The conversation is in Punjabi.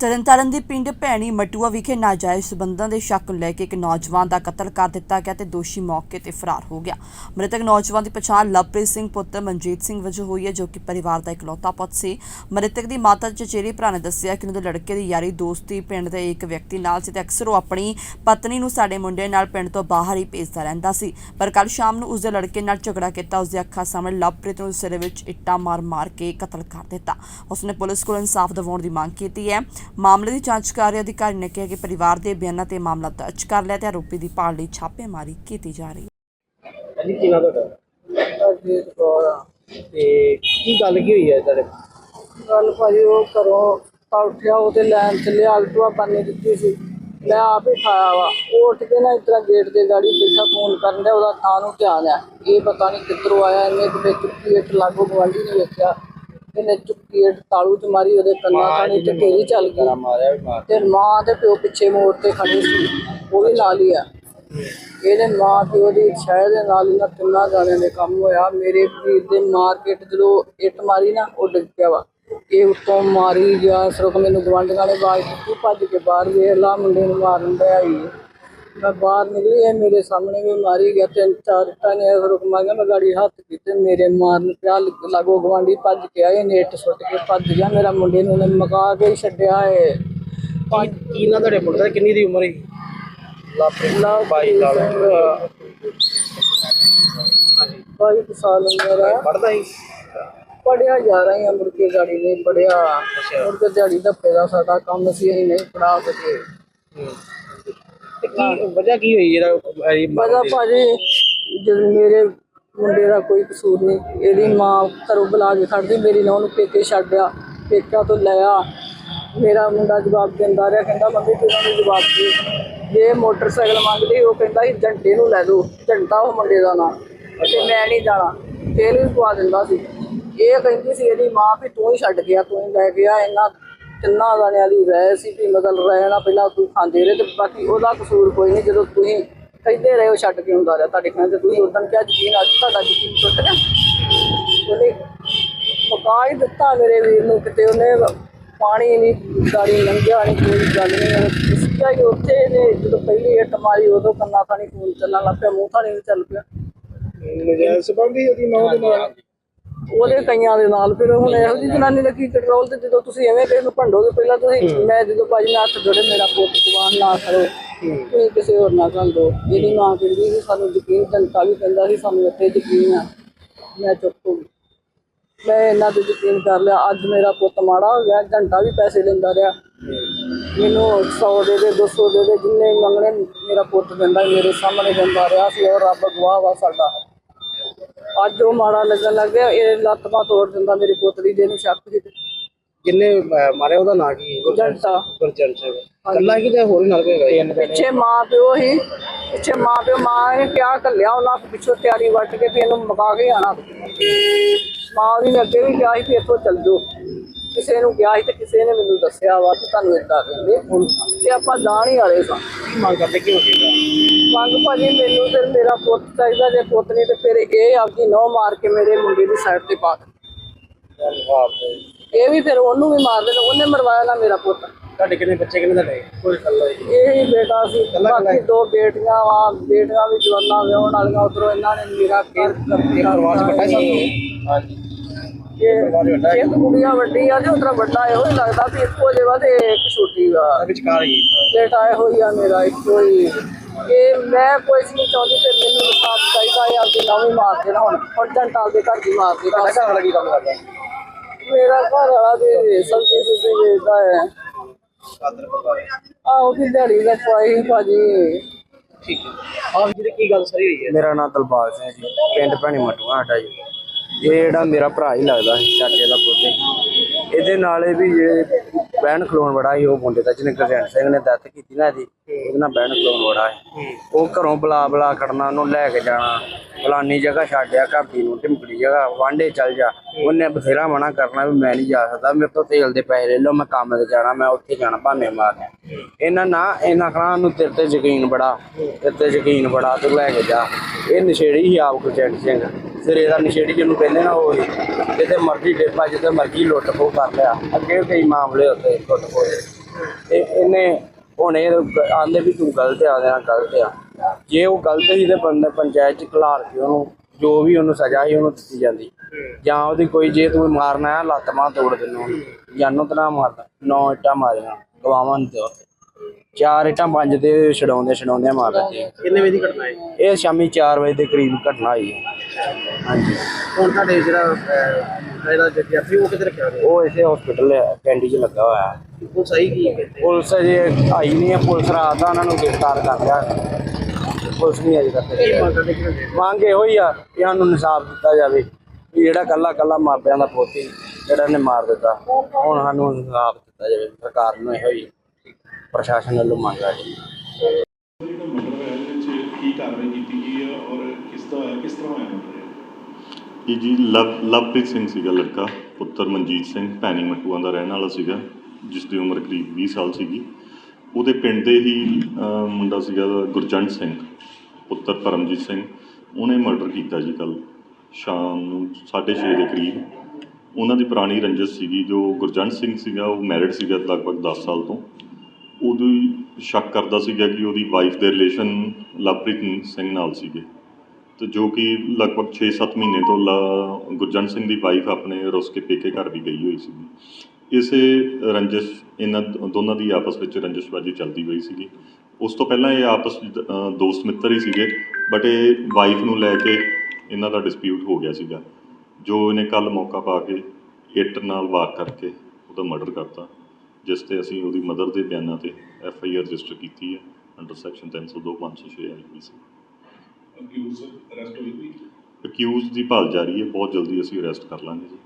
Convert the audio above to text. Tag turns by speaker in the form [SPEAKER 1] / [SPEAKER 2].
[SPEAKER 1] ਤਰਨਤਾਰਨ ਦੇ ਪਿੰਡ ਭੈਣੀ ਮਟੂਆ ਵਿਖੇ ਨਾਜਾਇਜ਼ ਸਬੰਧਾਂ ਦੇ ਸ਼ੱਕ ਨੂੰ ਲੈ ਕੇ ਇੱਕ ਨੌਜਵਾਨ ਦਾ ਕਤਲ ਕਰ ਦਿੱਤਾ ਗਿਆ ਤੇ ਦੋਸ਼ੀ ਮੌਕੇ ਤੇ ਫਰਾਰ ਹੋ ਗਿਆ। ਮ੍ਰਿਤਕ ਨੌਜਵਾਨ ਦੀ ਪਛਾਣ ਲਵਪ੍ਰੀਤ ਸਿੰਘ ਪੁੱਤਰ ਮਨਜੀਤ ਸਿੰਘ ਵਜੋਂ ਹੋਈ ਹੈ, ਜੋ ਕਿ ਪਰਿਵਾਰ ਦਾ ਇਕਲੌਤਾ ਪੁੱਤ ਸੀ। ਮ੍ਰਿਤਕ ਦੀ ਮਾਤਾ ਚਚੇਰੀ ਭਰਾ ਨੇ ਦੱਸਿਆ ਕਿ ਉਹਨਾਂ ਦੇ ਲੜਕੇ ਦੀ ਯਾਰੀ ਦੋਸਤੀ ਪਿੰਡ ਦੇ ਇੱਕ ਵਿਅਕਤੀ ਨਾਲ ਸੀ ਤੇ ਅਕਸਰ ਉਹ ਆਪਣੀ ਪਤਨੀ ਨੂੰ ਸਾਡੇ ਮੁੰਡੇ ਨਾਲ ਪਿੰਡ ਤੋਂ ਬਾਹਰ ਹੀ ਭੇਜਦਾ ਰਹਿੰਦਾ ਸੀ। ਪਰ ਕੱਲ ਸ਼ਾਮ ਨੂੰ ਉਸਦੇ ਲੜਕੇ ਨਾਲ ਝਗੜਾ ਕੀਤਾ ਉਸਦੇ ਅੱਖਾਂ ਸਾਹਮਣੇ ਲਵਪ੍ਰੀਤ ਨੂੰ ਸਿਰ ਵਿੱਚ ਇੱਟਾਂ ਮਾਰ-ਮਾਰ ਕੇ ਕਤਲ ਕਰ ਦਿੱਤਾ। ਉਸਨੇ ਪੁਲਿਸ ਕੋਲ ਇਨਸਾਫ ਦਿਵਾਉਣ ਦੀ ਮੰਗ ਕੀਤੀ ਹੈ। ਮਾਮਲੇ ਦੀ ਜਾਂਚ ਕਰ ਰਹੇ ਅਧਿਕਾਰੀ ਨੇ ਕਿਹਾ ਕਿ ਪਰਿਵਾਰ ਦੇ ਬਿਆਨਾਂ ਤੇ ਮਾਮਲਾ ਦਰਜ ਕਰ ਲਿਆ ਤੇ ਆਰੋਪੀ ਦੀ ਭਾਲ ਲਈ ਛਾਪੇਮਾਰੀ ਕੀਤੀ ਜਾ ਰਹੀ ਹੈ।
[SPEAKER 2] ਹਾਂਜੀ ਕੀ ਨਾਮ ਤੁਹਾਡਾ?
[SPEAKER 3] ਅਜੀਤ ਕੌਰ ਆ।
[SPEAKER 2] ਤੇ ਕੀ ਗੱਲ ਕੀ ਹੋਈ ਹੈ ਤੁਹਾਡੇ
[SPEAKER 3] ਗੱਲ ਭਾਜੀ ਉਹ ਘਰੋਂ ਤਾਂ ਉੱਠਿਆ ਉਹਦੇ ਲੈਣ ਚ ਲਿਆ ਅਲਟਵਾ ਪਾਣੀ ਦਿੱਤੀ ਸੀ। ਮੈਂ ਆਪ ਹੀ ਖਾਇਆ ਵਾ। ਉਹ ਉੱਠ ਕੇ ਨਾ ਇਸ ਤਰ੍ਹਾਂ ਗੇਟ ਦੇ ਗਾੜੀ ਬੈਠਾ ਫੋਨ ਕਰਨ ਡਿਆ ਉਹਦਾ ਥਾਂ ਨੂੰ ਧਿਆਨ ਆ। ਇਹ ਪਤਾ ਨਹੀਂ ਕਿੱਧਰੋਂ ਆਇਆ ਇਹਨੇ ਕਿਤੇ ਚੁੱਕੀ ਇੱਟ ਲਾਗੋ ਗਵਾਂਢੀ ਨੇ ਵੇਖਿਆ। ਇਹਨੇ ਚੁੱਕੀ ਤਾਲੂ ਚ ਮਾਰੀ ਉਹਦੇ ਕੰਨਾਂ ਥਾਣੀ ਤੇ ਢੇਰੀ ਚੱਲ ਗਈ। ਤੇ ਮਾਂ ਤੇ ਪਿਓ ਪਿੱਛੇ ਮੋੜ ਤੇ ਖੜੀ ਸੀ ਉਹ ਵੀ ਨਾਲ ਹੀ ਆ। ਇਹਦੇ ਮਾਂ ਪਿਓ ਦੀ ਛਾਇਆ ਦੇ ਨਾਲ ਇਹਨਾਂ ਤਿੰਨਾਂ ਜਾਣਿਆਂ ਦੇ ਕੰਮ ਹੋਇਆ। ਮੇਰੇ ਵੀਰ ਦੇ ਮਾਰਕੀਟ ਜਦੋਂ ਇੱਟ ਮਾਰੀ ਨਾ ਉਹ ਡਿੱਗ ਪਿਆ ਵਾ। ਇਹ ਉੱਤੋਂ ਮਾਰੀ ਗਿਆ ਸਿਰਫ ਮੈਨੂੰ ਗਵਾਂਢੀਆਂ ਨੇ ਆਵਾਜ਼ ਦਿੱਤੀ ਭੱਜ ਕੇ ਬਾਹਰ ਵੇਖ ਲਾ ਮੁੰਡੇ ਨੂੰ ਮਾਰਨ ਡਿਆ ਹੀ ਮੈਂ ਬਾਹਰ ਨਿਕਲੀ ਇਹ ਮੇਰੇ ਸਾਹਮਣੇ ਵੀ ਮਾਰੀ ਗਿਆ ਤਿੰਨ ਚਾਰ ਇੱਟਾਂ ਨੇ ਸਿਰਫ ਮਾਰਿਆ ਮੈਂ ਗਾੜੀ ਹੱਥ ਕੀਤੇ ਮੇਰੇ ਮਾਰਨ ਪਿਆ ਲਾਗੋ ਗਵਾਂਢੀ ਭੱਜ ਕੇ ਆਏ ਨੇਟ ਸੁੱਟ ਕੇ ਭੱਜ ਗਿਆ ਮੇਰਾ ਮੁੰਡੇ ਨੂੰ ਉਹਨੇ ਮਕਾ ਕੇ ਹੀ ਛੱਡਿਆ ਏ।
[SPEAKER 2] ਕੀ ਕੀ ਨਾ ਤੁਹਾਡੇ ਮੁੰਡੇ ਦਾ? ਕਿੰਨੀ ਦੀ ਉਮਰ ਹੈ? ਲਾਪਰੀ
[SPEAKER 3] ਲਾ
[SPEAKER 2] 22 ਸਾਲ ਹਾਂਜੀ।
[SPEAKER 3] ਬਾਈ ਕੁ ਸਾਲ ਉਮਰ ਆ
[SPEAKER 2] ਪੜਦਾ ਹੀ?
[SPEAKER 3] ਪੜਿਆ ਜਾ ਰਹੀ ਆ ਮੁੜ ਕੇ ਗਾੜੀ ਨਹੀਂ ਪੜਿਆ ਮੁੜ ਕੇ ਦਿਹਾੜੀ ਦਾ ਦਾ ਸਾਡਾ ਕੰਮ ਸੀ ਅਸੀਂ ਨਹੀਂ ਪੜਾ ਸਕੇ।
[SPEAKER 2] ਤੇ ਕੀ ਵਜ੍ਹਾ ਕੀ ਹੋਈ ਜਿਹੜਾ ਇਹ
[SPEAKER 3] ਪਤਾ ਭਾਜੀ ਜਦ ਮੇਰੇ ਮੁੰਡੇ ਦਾ ਕੋਈ ਕਸੂਰ ਨਹੀਂ ਇਹਦੀ ਮਾਂ ਘਰੋਂ ਬੁਲਾ ਕੇ ਖੜਦੀ ਮੇਰੀ ਨੂੰਹ ਨੂੰ ਪੇਕੇ ਛੱਡਿਆ ਪੇਕਿਆਂ ਤੋਂ ਲਿਆ ਮੇਰਾ ਮੁੰਡਾ ਜਵਾਬ ਦਿੰਦਾ ਰਿਹਾ ਕਹਿੰਦਾ ਮੰਮੀ ਤੂੰ ਇਹਨਾਂ ਨੂੰ ਜਵਾਬ ਦੇ। ਜੇ ਮੋਟਰਸਾਈਕਲ ਮੰਗਦੇ ਉਹ ਕਹਿੰਦਾ ਸੀ ਜੰਟੇ ਨੂੰ ਲੈ ਦੋ ਜੰਟਾ ਉਹ ਮੁੰਡੇ ਦਾ ਨਾਂ ਤੇ ਮੈਂ ਨਹੀਂ ਜਾਣਾ ਤੇਲ ਵੀ ਪਵਾ ਦਿੰਦਾ ਸੀ। ਇਹ ਕਹਿੰਦੀ ਸੀ ਇਹਦੀ ਮਾਂ ਵੀ ਤੂੰ ਹੀ ਛੱਡ ਗਿਆ ਤੂੰ ਹੀ ਲੈ ਗਿਆ ਇਹਨਾਂ ਤਿੰਨਾਂ ਜਾਣਿਆਂ ਦੀ ਰਹਿ ਸੀ ਵੀ ਮਤਲਬ ਰਹਿਣਾ ਪਹਿਲਾਂ ਤੂੰ ਖਾਂਦੇ ਰਹੇ ਤੇ ਬਾਕੀ ਉਹਦਾ ਕਸੂਰ ਕੋਈ ਨਹੀਂ, ਜਦੋਂ ਤੁਸੀਂ ਕਹਿੰਦੇ ਰਹੇ ਉਹ ਛੱਡ ਕੇ ਹੁੰਦਾ ਰਿਹਾ ਤੁਹਾਡੇ ਕਹਿੰਦੇ ਤੁਸੀਂ ਉਦੋਂ ਕਿਹਾ ਯਕੀਨ ਅੱਜ ਤੁਹਾਡਾ ਯਕੀਨ ਟੁੱਟ ਗਿਆ। ਉਹਨੇ ਮੁਕਾ ਹੀ ਦਿੱਤਾ ਮੇਰੇ ਵੀਰ ਨੂੰ ਕਿਤੇ, ਉਹਨੇ ਪਾਣੀ ਨਹੀਂ, ਗਾੜੀ ਲੰਘਿਆ ਨਹੀਂ, ਕੋਈ ਗੱਲ ਨਹੀਂ। ਇਸਕਿਆ ਹੀ ਉੱਥੇ ਨੇ ਜਦੋਂ ਪਹਿਲੀ ਇੱਟ ਮਾਰੀ ਉਦੋਂ ਕੰਨਾ ਥਾਣੀ ਖੂਨ ਚੱਲਣ ਲੱਗ ਪਿਆ, ਮੂੰਹ ਥਾਣੀ ਵੀ ਚੱਲ ਪਿਆ।
[SPEAKER 2] ਨਜਾਇਜ਼ ਸੰਬੰਧੀ ਉਹਦੀ ਮਾਂ ਦੇ ਨਾਲ।
[SPEAKER 3] ਉਹਦੇ ਕਈਆਂ ਦੇ ਨਾਲ ਫਿਰ ਹੁਣ ਇਹੋ ਜਿਹੀ ਜਨਾਨੀ ਦਾ ਕੀ ਕੰਟਰੋਲ ਤੇ ਜਦੋਂ ਤੁਸੀਂ ਐਵੇਂ ਕਿਸੇ ਨੂੰ ਭੰਡੋਗੇ ਪਹਿਲਾਂ ਤੁਸੀਂ ਮੈਂ ਜਦੋਂ ਭਾਜੀ ਨਾਲ ਹੱਥ ਜੋੜੇ ਮੇਰਾ ਪੁੱਤ ਜਵਾਨ ਨਾ ਕਰੋ ਤੁਸੀਂ ਕਿਸੇ ਹੋਰ ਨਾਲ ਗੱਲ ਦੋ। ਜਿਹੜੀ ਮਾਂ ਕਹਿੰਦੀ ਸੀ ਸਾਨੂੰ ਯਕੀਨ ਜਨਤਾ ਵੀ ਕਹਿੰਦਾ ਸੀ ਸਾਨੂੰ ਇੱਥੇ ਯਕੀਨ ਆ। ਮੈਂ ਚੁੱਪ ਹੋ ਗਈ। ਮੈਂ ਇਹਨਾਂ ਤੇ ਯਕੀਨ ਕਰ ਲਿਆ। ਅੱਜ ਮੇਰਾ ਪੁੱਤ ਮਾੜਾ ਹੋ ਗਿਆ ਘੰਟਾ ਵੀ ਪੈਸੇ ਲੈਂਦਾ ਰਿਹਾ। ਮੈਨੂੰ 100 ਦੇ ਦੇ 200 ਦੇ ਦੇ ਜਿੰਨੇ ਮੰਗਣੇ ਮੇਰਾ ਪੁੱਤ ਦਿੰਦਾ ਮੇਰੇ ਸਾਹਮਣੇ ਦਿੰਦਾ ਰਿਹਾ ਸੀ ਉਹ ਰੱਬ ਗਵਾਹ ਵਾ ਸਾਡਾ। ਅੱਜ ਉਹ ਮਾੜਾ ਲੱਗਣ ਲੱਗ ਗਿਆ ਇਹ ਲੱਤ ਬਾਂਹ ਤੋੜ ਦਿੰਦਾ ਮੇਰੇ ਪੁੱਤ ਦੀ ਜਿਹਨੂੰ ਸ਼ੱਕ ਸੀ ਤੇ
[SPEAKER 2] ਅਹ, ਮਾਰਿਆ ਉਹਦਾ ਨਾਂ ਕੀ?
[SPEAKER 3] ਜੰਟਾ
[SPEAKER 2] ਗੁਰਚਰਨ ਸਿੰਘ। ਕੱਲਾ ਕੀ ਤੇ ਹੋਰ ਨਾਲ ਕੋਈ ਹੈਗਾ? ਜੀ?
[SPEAKER 3] ਪਿੱਛੇ ਮਾਂ ਪਿਓ ਹੀ ਪਿੱਛੇ ਮਾਂ ਪਿਓ ਮਾਂ ਨੇ ਕਿਹਾ ਕੱਲਿਆ ਉਹਨਾਂ ਪਿੱਛੋਂ ਤਿਆਰੀ ਵੱਟ ਕੇ ਵੀ ਇਹਨੂੰ ਮਕਾ ਕੇ ਆਣਾ ਮਾਂ ਉਹਦੀ ਨੇ ਅੱਗੇ ਵੀ ਕਿਹਾ ਸੀ ਕਿ ਇੱਥੋਂ ਚੱਲ ਜਾਓ। ਕਿਸੇ ਨੂੰ ਕਿਹਾ ਸੀ ਤੇ ਕਿਸੇ ਨੇ ਮੈਨੂੰ ਦੱਸਿਆ ਵਾ ਕਿ ਤੁਹਾਨੂੰ ਏਦਾਂ ਕਹਿੰਦੇ। ਹੁਣ ਤੇ ਆਪਾਂ ਜਾਣ ਹੀ ਵਾਲੇ ਸਾਂ।
[SPEAKER 2] ਕੀ ਮੰਗ ਕਰਦੇ ਕੀ ਹੋਵੇਗਾ
[SPEAKER 3] ਮੰਗ ਭਾਜੀ ਮੈਨੂੰ ਤੇ ਮੇਰਾ ਪੁੱਤ ਚਾਹੀਦਾ ਜੇ ਪੁੱਤ ਨਹੀਂ ਤੇ ਫਿਰ ਇਹ ਆਪਦੀ ਨਹੁੰ ਮਾਰ ਕੇ ਮੇਰੇ ਮੁੰਡੇ ਦੀ ਸਾਈਡ ਤੇ ਪਾ ਦੇ। ਇਹ ਵੀ ਫਿਰ ਉਹਨੂੰ ਵੀ ਮਾਰ ਦੇਣ ਉਹਨੇ ਮਰਵਾਇਆ ਨਾ ਮੇਰਾ ਪੁੱਤ।
[SPEAKER 2] ਤੁਹਾਡੇ ਕਿੰਨੇ ਬੱਚੇ ਕਿੰਨੇ ਤੁਹਾਡੇ? ਕੋਈ ਕੱਲਾ ਹੀ
[SPEAKER 3] ਇਹ ਹੀ ਬੇਟਾ ਸੀ ਬਾਕੀ ਦੋ ਬੇਟੀਆਂ ਵਾ ਬੇਟੀਆਂ ਵੀ ਜਵਾਨਾਂ ਵਿਆਹਣ ਵਾਲੀਆਂ ਉਧਰੋਂ ਇਹਨਾਂ ਨੇ ਮੇਰਾ
[SPEAKER 2] ਪਰਿਵਾਰ ਚ ਇਕੱਠਾ ਹੀ ਸਭ ਹਾਂਜੀ।
[SPEAKER 3] ਇਹ ਇੱਕ ਕੁੜੀਆਂ ਵੱਡੀ ਆ ਤੇ ਉਧਰ ਵੱਡਾ ਇਹੋ ਹੀ ਲੱਗਦਾ ਵੀ ਇੱਕੋ ਜਿਹਾ ਤੇ ਇੱਕ ਛੋਟੀ ਵਾ।
[SPEAKER 2] ਵਿਚਕਾਰ ਹੀ
[SPEAKER 3] ਬੇਟਾ ਇਹੋ ਹੀ ਆ ਮੇਰਾ ਇੱਕੋ ਹੀ। ਇਹ ਮੈਂ ਕੁਝ ਨਹੀਂ ਚਾਹੁੰਦੀ ਤੇ ਮੈਨੂੰ ਇਨਸਾਫ ਚਾਹੀਦਾ ਹੈ ਆਪਦੀ ਨਵੀਂ ਮਾਰ ਦੇਣਾ ਹੁਣ ਹੁਣ ਜੰਟਾ ਆਪਦੇ ਘਰ ਦੀ ਮਾਰ ਦੇ
[SPEAKER 2] ਤੁਹਾਡਾ ਘਰ ਵਾਲਾ ਕੀ ਕੰਮ ਕਰਦਾ?
[SPEAKER 3] ਮੇਰਾ ਘਰ ਵਾਲਾ ਤੇ ਸਬਜ਼ੀ ਸੁਬਜ਼ੀ ਵੇਚਦਾ ਹੈ।
[SPEAKER 2] ਕਾਦਰ ਪਰਿਵਾਰ।
[SPEAKER 3] ਆਹੋ ਵੀ ਦਿਹਾੜੀ ਦਾ ਪਾਈ ਭਾਜੀ।
[SPEAKER 2] ਠੀਕ ਹੈ। ਆਪ ਜੀ ਕੀ ਗੱਲ ਸਹੀ ਹੋਈ ਹੈ?
[SPEAKER 4] ਮੇਰਾ ਨਾਮ ਦਲਬਾਗ ਸਿੰਘ ਜੀ। ਪਿੰਡ ਭੈਣੀ ਮਟੂਆ ਸਾਡਾ ਜੀ। ਇਹ ਜਿਹੜਾ ਮੇਰਾ ਭਰਾ ਹੀ ਲੱਗਦਾ ਸੀ ਚਾਚੇ ਦਾ ਪੁੱਤ। ਇਹਦੇ ਨਾਲ ਇਹ ਵੀ ਇਹ ਬਹਿਣ ਖਲੋਣ ਬੜਾ ਸੀ ਉਹ ਮੁੰਡੇ ਦਾ ਜਿਹਨੇ ਗੁਰਜੰਟ ਸਿੰਘ ਨੇ ਡੈਥ ਕੀਤੀ ਨਾ ਇਹਦੀ ਉਹਦੇ ਨਾਲ ਬਹਿਣ ਖਲੋਣ ਬੜਾ ਸੀ ਉਹ ਘਰੋਂ ਬੁਲਾ ਬੁਲਾ ਖੜਨਾ ਉਹਨੂੰ ਲੈ ਕੇ ਜਾਣਾ ਫਲਾਨੀ ਜਗ੍ਹਾ ਛੱਡਿਆ ਘਾਟੀ ਨੂੰ ਢਿੰਪੜੀ ਜਗ੍ਹਾ ਵਾਂਡੇ ਚੱਲ ਜਾ। ਉਹਨੇ ਬਥੇਰਾ ਮਨਾ ਕਰਨਾ ਵੀ ਮੈਂ ਨਹੀਂ ਜਾ ਸਕਦਾ, ਮੇਰੇ ਤੋਂ ਤੇਲ ਦੇ ਪੈਸੇ ਲੈ ਲਓ, ਮੈਂ ਕੰਮ ਤੇ ਜਾਣਾ, ਮੈਂ ਉੱਥੇ ਜਾਣਾ ਭਾਨੇ ਮਾਰਨੇ। ਇਹਨਾਂ ਨਾ, ਇਹਨਾਂ ਕਹਣਾ ਨੂੰ ਤੇਰੇ ਤੇ ਯਕੀਨ ਬੜਾ, ਤੇਰੇ ਤੇ ਯਕੀਨ ਬੜਾ, ਤੂੰ ਲੈ ਕੇ ਜਾ। ਇਹ ਨਸ਼ੇੜੀ ਹੀ ਆਪ ਗੁਰਜੰਟ ਸਿੰਘ। ਸਿਰੇ ਦਾ ਨਸ਼ੇੜੀ ਜਿਹਨੂੰ ਕਹਿੰਦੇ ਨਾ ਉਹ ਹੀ ਜਿੱਥੇ ਮਰਜ਼ੀ ਡੇਪਾ ਜਿੱਥੇ ਮਰਜ਼ੀ ਲੁੱਟ ਖੋਹ ਕਰ ਲਿਆ। ਅੱਗੇ ਵੀ ਕਈ ਮਾਮਲੇ ਉੱਤੇ ਲੁੱਟ ਖੋਹ ਦੇ। ਤੇ ਇਹਨੇ ਹੁਣ ਇਹ ਆਂਦੇ ਵੀ ਤੂੰ ਗਲਤ ਆ ਦੇਣਾ ਗਲਤ ਆ। ਜੇ ਉਹ ਗਲਤ ਸੀ ਤੇ ਬੰਦੇ ਪੰਚਾਇਤ ਚ ਖਿਲਾਰ ਕੇ ਉਹਨੂੰ ਜੋ ਵੀ ਉਹਨੂੰ ਸਜ਼ਾ ਸੀ ਉਹਨੂੰ ਦਿੱਤੀ ਜਾਂਦੀ। ਜਾਂ ਉਹਦੀ ਕੋਈ ਜੇ ਤੂੰ ਮਾਰਨਾ ਆ ਲੱਤ ਮਾਂ ਤੋੜ ਦੇਣਾ ਉਹਨੂੰ। ਜਾਨੋਂ ਤਾਂ ਨਾ ਮਾਰਦਾ ਨੌ ਇੱਟਾਂ ਮਾਰੀਆਂ ਗਵਾਵਾਂ ਦੇ ਤੌਰ ਤੇ। ਚਾਰ ਇੱਟਾਂ ਪੰਜ ਤੇ ਛਡਾਉਂਦੇ ਛਡਾਉਂਦੇ ਮਾਰ ਦਿੱਤੇ
[SPEAKER 2] ਕਿੰਨੇ ਵਜੇ ਦੀ ਘਟਨਾ ਹੈ?
[SPEAKER 4] ਇਹ ਸ਼ਾਮੀ 4 ਵਜੇ ਦੇ ਕਰੀਬ ਘਟਨਾ ਹੋਈ ਹੈ। ਹਾਂਜੀ।
[SPEAKER 2] ਹੁਣ ਤੁਹਾਡੇ ਜਿਹੜਾ ਅਹ, ਇਹਦਾ ਵਿਦਿਆਰਥੀ ਉਹ ਕਿੱਥੇ ਰੱਖਿਆ ਗਿਆ?
[SPEAKER 4] ਉਹ ਇਸੇ ਹਸਪੀਟਲ ਕੈਂਡੀ 'ਚ ਲੱਗਾ ਹੋਇਆ ਹੈ।
[SPEAKER 2] ਉਹ ਸਹੀ ਕੀ ਹੈ
[SPEAKER 4] ਪੁਲਿਸ ਅਜੇ ਆਈ ਨਹੀਂ ਹੈ ਪੁਲਿਸ ਰਾਤ ਦਾ ਉਹਨਾਂ ਨੂੰ ਗ੍ਰਿਫਤਾਰ ਕਰ ਲਿਆ। ਪੁਲਿਸ ਨਹੀਂ ਅਜੇ ਤੱਕ
[SPEAKER 2] ਮੰਗ
[SPEAKER 4] ਇਹੋ ਹੀ ਆ ਕਿ ਸਾਨੂੰ ਇਨਸਾਫ ਦਿੱਤਾ ਜਾਵੇ ਵੀ ਜਿਹੜਾ ਕੱਲਾ ਕੱਲਾ ਮਾਪਿਆਂ ਦਾ ਪੋਤੀ ਜਿਹੜਾ ਇਹਨੇ ਮਾਰ ਦਿੱਤਾ, ਹੁਣ ਸਾਨੂੰ ਇਨਸਾਫ ਦਿੱਤਾ ਜਾਵੇ। ਸਰਕਾਰ ਨੂੰ ਇਹੋ ਹੀ ਪ੍ਰਸ਼ਾਸਨ ਵੱਲੋਂ ਮੰਗ ਆ ਜੀ
[SPEAKER 5] ਇਹ ਜੀ ਲਵ, ਲਵਪ੍ਰੀਤ ਸਿੰਘ ਸੀਗਾ ਲੜਕਾ, ਪੁੱਤਰ ਮਨਜੀਤ ਸਿੰਘ, ਭੈਣੀ ਮਟੂਆਂ ਦਾ ਰਹਿਣ ਵਾਲਾ ਸੀਗਾ ਜਿਸ ਦੀ ਉਮਰ ਕਰੀਬ 20 ਸਾਲ ਸੀਗੀ। ਉਹਦੇ ਪਿੰਡ ਦੇ ਹੀ ਮੁੰਡਾ ਸੀਗਾ ਗੁਰਜੰਟ ਸਿੰਘ, ਪੁੱਤਰ ਪਰਮਜੀਤ ਸਿੰਘ। ਉਹਨੇ ਮਰਡਰ ਕੀਤਾ ਜੀ ਕੱਲ ਸ਼ਾਮ ਨੂੰ 6:30 ਦੇ ਕਰੀਬ। ਉਹਨਾਂ ਦੀ ਪੁਰਾਣੀ ਰੰਜਿਸ਼ ਸੀਗੀ, ਜੋ ਗੁਰਜੰਟ ਸਿੰਘ ਸੀਗਾ, ਉਹ ਮੈਰਿਡ ਸੀਗਾ ਲਗਭਗ 10 ਸਾਲ ਤੋਂ। ਉਹਦੀ ਸ਼ੱਕ ਕਰਦਾ ਸੀਗਾ ਕਿ ਉਹਦੀ ਵਾਈਫ ਦੇ ਰਿਲੇਸ਼ਨ ਲਵਪ੍ਰੀਤ ਸਿੰਘ ਨਾਲ ਸੀਗੇ। ਤੇ ਜੋ ਕਿ ਲਗਭਗ 6-7 ਮਹੀਨੇ ਤੋਂ ਲ- ਗੁਰਜੰਟ ਸਿੰਘ ਦੀ ਵਾਈਫ ਆਪਣੇ ਰੁੱਸ ਕੇ ਪੇਕੇ ਘਰ ਵੀ ਗਈ ਹੋਈ ਸੀਗੀ। ਇਸੇ ਰੰਜਿਸ਼ ਇਹਨਾਂ ਦੋਨਾਂ ਦੀ ਆਪਸ ਵਿੱਚ ਰੰਜਿਸ਼ਬਾਜੀ ਚੱਲਦੀ ਪਈ ਸੀਗੀ। ਉਸ ਤੋਂ ਪਹਿਲਾਂ ਇਹ ਆਪਸ ਵਿੱਚ, ਦੋਸਤ ਮਿੱਤਰ ਹੀ ਸੀਗੇ ਬਟ ਇਹ ਵਾਈਫ ਨੂੰ ਲੈ ਕੇ ਇਹਨਾਂ ਦਾ ਡਿਸਪਿਊਟ ਹੋ ਗਿਆ ਸੀਗਾ। ਜੋ ਇਹਨੇ ਕੱਲ ਮੌਕਾ ਪਾ ਕੇ ਇੱਟ ਨਾਲ ਵਾਰ ਕਰਕੇ ਉਹਦਾ ਮਰਡਰ ਕਰਤਾ ਜਿਸ ਤੇ ਅਸੀਂ ਉਹਦੀ ਮਦਰ ਦੇ ਬਿਆਨਾਂ ਤੇ ਐਫ ਆਈ ਆਰ ਰਜਿਸਟਰ ਕੀਤੀ ਹੈ under section 302 506 IPC
[SPEAKER 6] accused arrest ਹੋਈ
[SPEAKER 5] ਅਕਿਊਜ਼ ਦੀ ਭਾਲ ਜਾਰੀ ਹੈ ਬਹੁਤ ਜਲਦੀ ਅਸੀਂ ਅਰੈਸਟ ਕਰ ਲਾਂਗੇ ਜੀ।